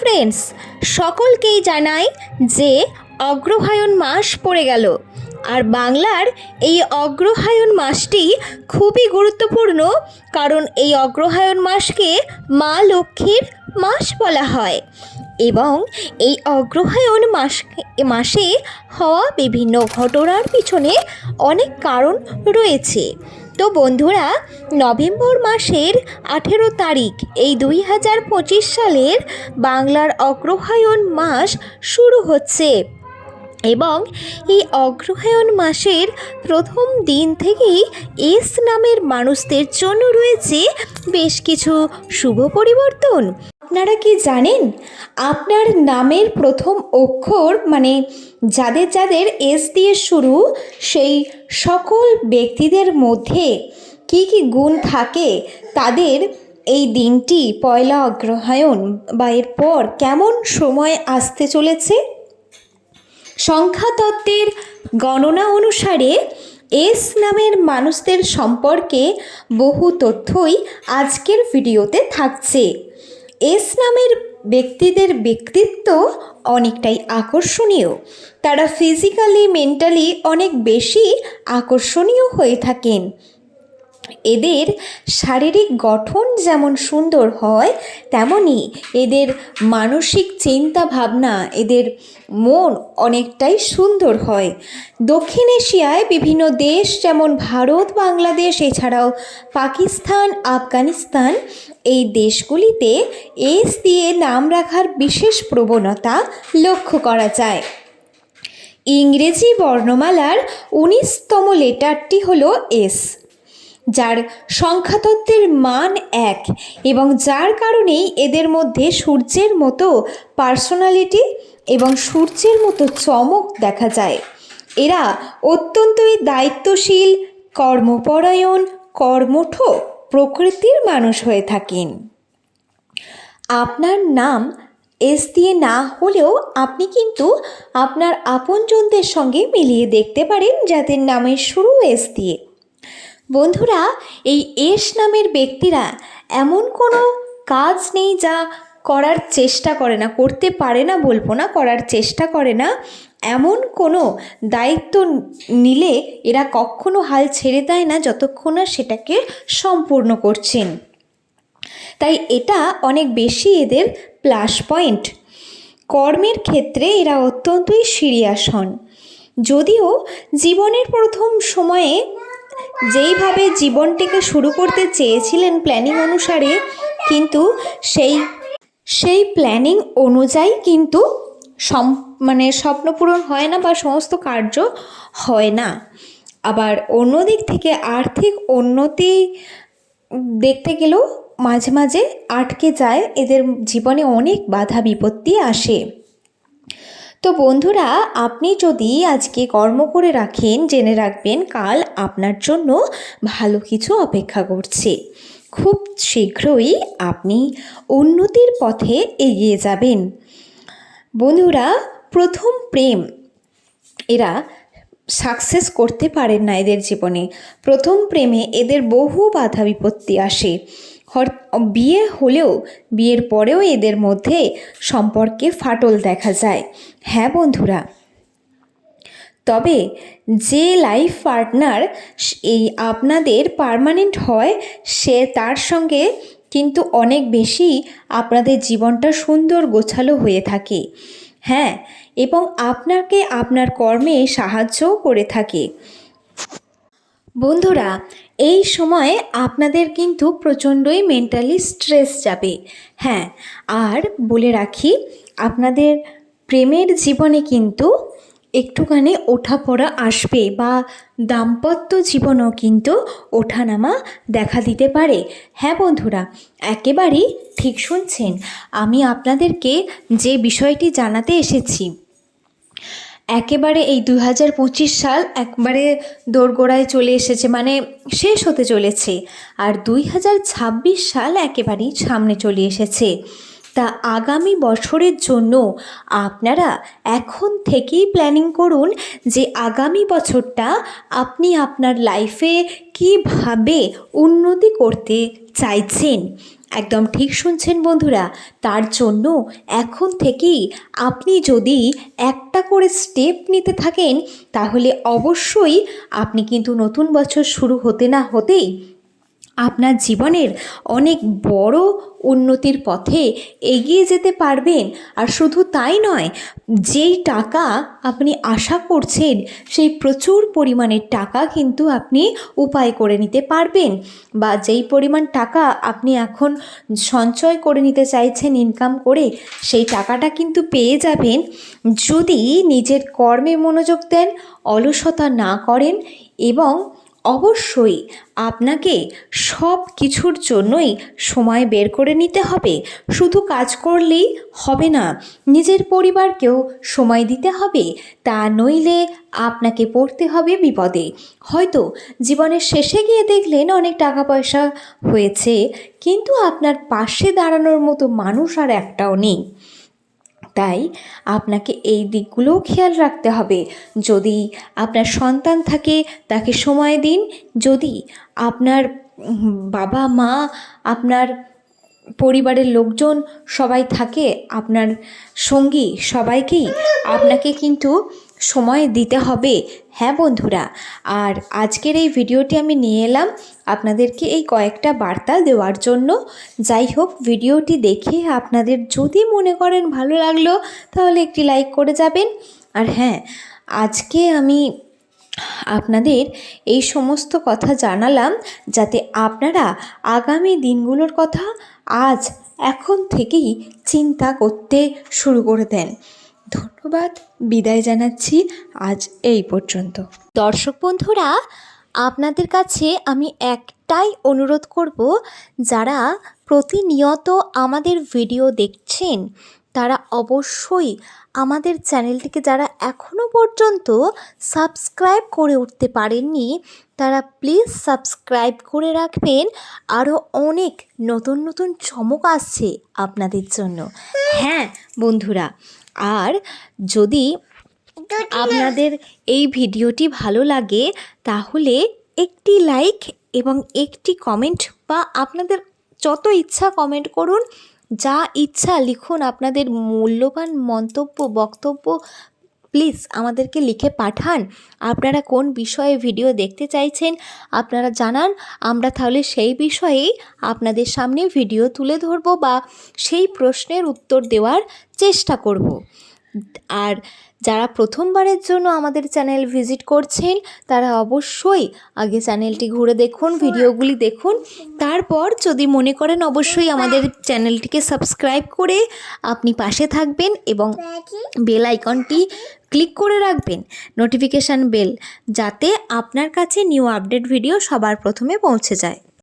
Friends সকলকেই জানাই যে অগ্রহায়ণ মাস পড়ে গেল। আর বাংলার এই অগ্রহায়ণ মাসটি খুবই গুরুত্বপূর্ণ, কারণ এই অগ্রহায়ণ মাসকে মা লক্ষ্মীর মাস বলা হয়। এবং এই অগ্রহায়ণ মাস মাসে হওয়া বিভিন্ন ঘটনার পিছনে অনেক কারণ রয়েছে। তো বন্ধুরা, নভেম্বর মাসের আঠেরো তারিখ এই দুই হাজার পঁচিশ সালের বাংলার অগ্রহায়ণ মাস শুরু হচ্ছে এবং এই অগ্রহায়ণ মাসের প্রথম দিন থেকেই এস নামের মানুষদের জন্য রয়েছে বেশ কিছু শুভ পরিবর্তন। আপনারা কি জানেন? আপনার নামের প্রথম অক্ষর মানে যাদের যাদের এস দিয়ে শুরু, সেই সকল ব্যক্তিদের মধ্যে কি কি গুণ থাকে, তাদের এই দিনটি পয়লা অগ্রহায়ণ বা এরপর কেমন সময় আসতে চলেছে? সংখ্যাতত্ত্বের গণনা অনুসারে এস নামের মানুষদের সম্পর্কে বহু তথ্যই আজকের ভিডিওতে থাকছে। এস নামের ব্যক্তিদের ব্যক্তিত্ব অনেকটাই আকর্ষণীয়। তারা ফিজিক্যালি মেন্টালি অনেক বেশি আকর্ষণীয় হয়ে থাকেন। এদের শারীরিক গঠন যেমন সুন্দর হয় তেমনই এদের মানসিক চিন্তা ভাবনা এদের মন অনেকটাই সুন্দর হয়। দক্ষিণ এশিয়ায় বিভিন্ন দেশ যেমন ভারত, বাংলাদেশ, এছাড়াও পাকিস্তান, আফগানিস্তান, এই দেশগুলিতে এস দিয়ে নাম রাখার বিশেষ প্রবণতা লক্ষ্য করা যায়। ইংরেজি বর্ণমালার উনিশতম লেটারটি হলো এস। যার সংখ্যাতত্ত্বের মান এক এবং যার কারণেই এদের মধ্যে সূর্যের মতো পার্সোনালিটি এবং সূর্যের মতো চমক দেখা যায়। এরা অত্যন্তই দায়িত্বশীল, কর্মপরায়ণ, কর্মঠ প্রকৃতির মানুষ হয়ে থাকেন। আপনার নাম এস দিয়ে না হলেও আপনি কিন্তু আপনার আপনজনদের সঙ্গে মিলিয়ে দেখতে পারেন যাদের নামের শুরু এস দিয়ে। বন্ধুরা, এই এস নামের ব্যক্তিরা এমন কোনো কাজ নেই যা করার চেষ্টা করে না, করতে পারে না বলব না, করার চেষ্টা করে না। এমন কোনো দায়িত্ব নিলে এরা কখনো হাল ছেড়ে দেয় না যতক্ষণ না সেটাকে সম্পূর্ণ করছেন। তাই এটা অনেক বেশি এদের প্লাস পয়েন্ট। কর্মের ক্ষেত্রে এরা অত্যন্তই সিরিয়াস হন। যদিও জীবনের প্রথম সময়ে যেইভাবে জীবনটিকে শুরু করতে চেয়েছিলেন প্ল্যানিং অনুসারে, কিন্তু সেই সেই প্ল্যানিং অনুযায়ী কিন্তু সম মানে স্বপ্ন পূরণ হয় না বা সমস্ত কার্য হয় না। আবার অন্য দিক থেকে আর্থিক উন্নতি দেখতে গেলেও মাঝে মাঝে আটকে যায়। এদের জীবনে অনেক বাধা বিপত্তি আসে। তো বন্ধুরা, আপনি যদি আজকে কর্ম করে রাখেন, জেনে রাখবেন কাল আপনার জন্য ভালো কিছু অপেক্ষা করছে। খুব শীঘ্রই আপনি উন্নতির পথে এগিয়ে যাবেন। বন্ধুরা, প্রথম প্রেম। এরা সাকসেস করতে পারেন না এদের জীবনে। প্রথম প্রেমে এদের বহু বাধা বিপত্তি আসে। বিয়ে হলেও, বিয়ের পরেও এদের মধ্যে সম্পর্কে ফাটল দেখা যায়। হ্যাঁ বন্ধুরা। তবে যে লাইফ পার্টনার এই আপনাদের পার্মানেন্ট হয়, সে তার সঙ্গে কিন্তু অনেক বেশি আপনাদের জীবনটা সুন্দর গোছালো হয়ে থাকে। হ্যাঁ এবং আপনাকে আপনার কর্মে সাহায্যও করে থাকে। বন্ধুরা এই সময় আপনাদের কিন্তু প্রচণ্ডই মেন্টালি স্ট্রেস যাবে। হ্যাঁ আর বলে রাখি, আপনাদের প্রেমের জীবনে কিন্তু একটুখানি ওঠাপড়া আসবে বা দাম্পত্য জীবনও কিন্তু ওঠানামা দেখা দিতে পারে। হ্যাঁ বন্ধুরা, একেবারেই ঠিক শুনছেন। আমি আপনাদেরকে যে বিষয়টি জানাতে এসেছি একেবারে এই দু হাজার পঁচিশ সাল একবারে দোরগোড়ায় চলে এসেছে মানে শেষ হতে চলেছে। আর দুই হাজার ছাব্বিশ সাল একেবারেই সামনে চলে এসেছে। তা আগামী বছরের জন্য আপনারা এখন থেকেই প্ল্যানিং করুন যে আগামী বছরটা আপনি আপনার লাইফে কীভাবে উন্নতি করতে চাইছেন। একদম ঠিক শুনছেন বন্ধুরা, তার জন্য এখন থেকেই আপনি যদি একটা করে স্টেপ নিতে থাকেন, তাহলে অবশ্যই আপনি কিন্তু নতুন বছর শুরু হতে না হতেই আপনার জীবনের অনেক বড় উন্নতির পথে এগিয়ে যেতে পারবেন। আর শুধু তাই নয়, যেই টাকা আপনি আশা করছেন, সেই প্রচুর পরিমাণের টাকা কিন্তু আপনি উপায় করে নিতে পারবেন। বা যেই পরিমাণ টাকা আপনি এখন সঞ্চয় করে নিতে চাইছেন ইনকাম করে, সেই টাকাটা কিন্তু পেয়ে যাবেন। যদি নিজের কর্মে মনোযোগ দেন, অলসতা না করেন এবং অবশ্যই আপনাকে সব কিছুর জন্যই সময় বের করে নিতে হবে। শুধু কাজ করলেই হবে না, নিজের পরিবারকেও সময় দিতে হবে। তা নইলে আপনাকে পড়তে হবে বিপদে। হয়তো জীবনের শেষে গিয়ে দেখলেন অনেক টাকা পয়সা হয়েছে, কিন্তু আপনার পাশে দাঁড়ানোর মতো মানুষ আর একটাও নেই। তাই আপনাকে এই দিকগুলোও খেয়াল রাখতে হবে। যদি আপনার সন্তান থাকে, তাকে সময় দিন। যদি আপনার বাবা, মা, আপনার পরিবারের লোকজন সবাই থাকে, আপনার সঙ্গী সবাইকেই আপনাকে কিন্তু সময় দিতে হবে। হ্যাঁ বন্ধুরা, আর আজকের এই ভিডিওটি আমি নিয়ে এলাম আপনাদেরকে এই কয়েকটা বার্তা দেওয়ার জন্য। যাই হোক, ভিডিওটি দেখে আপনাদের যদি মনে করেন ভালো লাগল, তাহলে একটি লাইক করে যাবেন। আর হ্যাঁ আজকে আমি আপনাদের এই সমস্ত কথা জানালাম, যাতে আপনারা আগামী দিনগুলোর কথা আজ, এখন থেকেই চিন্তা করতে শুরু করে দেন। ধন্যবাদ। বিদায় জানাচ্ছি আজ এই পর্যন্ত। দর্শক বন্ধুরা, আপনাদের কাছে আমি একটাই অনুরোধ করব, যারা প্রতিনিয়ত আমাদের ভিডিও দেখছেন, তারা অবশ্যই আমাদের চ্যানেলটিকে যারা এখনও পর্যন্ত সাবস্ক্রাইব করে উঠতে পারেননি, তারা প্লিজ সাবস্ক্রাইব করে রাখবেন। আরও অনেক নতুন নতুন চমক আসছে আপনাদের জন্য। হ্যাঁ বন্ধুরা আর যদি আপনাদের এই ভিডিওটি ভালো লাগে তাহলে একটি লাইক এবং একটি কমেন্ট বা আপনাদের যত ইচ্ছা কমেন্ট করুন। যা ইচ্ছা লিখুন আপনাদের মূল্যবান মন্তব্য বক্তব্য প্লিজ আমাদেরকে লিখে পাঠান। আপনারা কোন বিষয়ে ভিডিও দেখতে চাইছেন আপনারা জানান। আমরা তাহলে সেই বিষয়েই আপনাদের সামনে ভিডিও তুলে ধরব বা সেই প্রশ্নের উত্তর দেওয়ার চেষ্টা করব। আর যারা প্রথমবারের জন্য আমাদের চ্যানেল ভিজিট করছেন, তারা অবশ্যই আগে চ্যানেলটি ঘুরে দেখুন, ভিডিওগুলি দেখুন। তারপর যদি মনে করেন অবশ্যই আমাদের চ্যানেলটিকে সাবস্ক্রাইব করে আপনি পাশে থাকবেন এবং বেল আইকনটি ক্লিক করে রাখবেন, নোটিফিকেশান বেল, যাতে আপনার কাছে নিউ আপডেট ভিডিও সবার প্রথমে পৌঁছে যায়।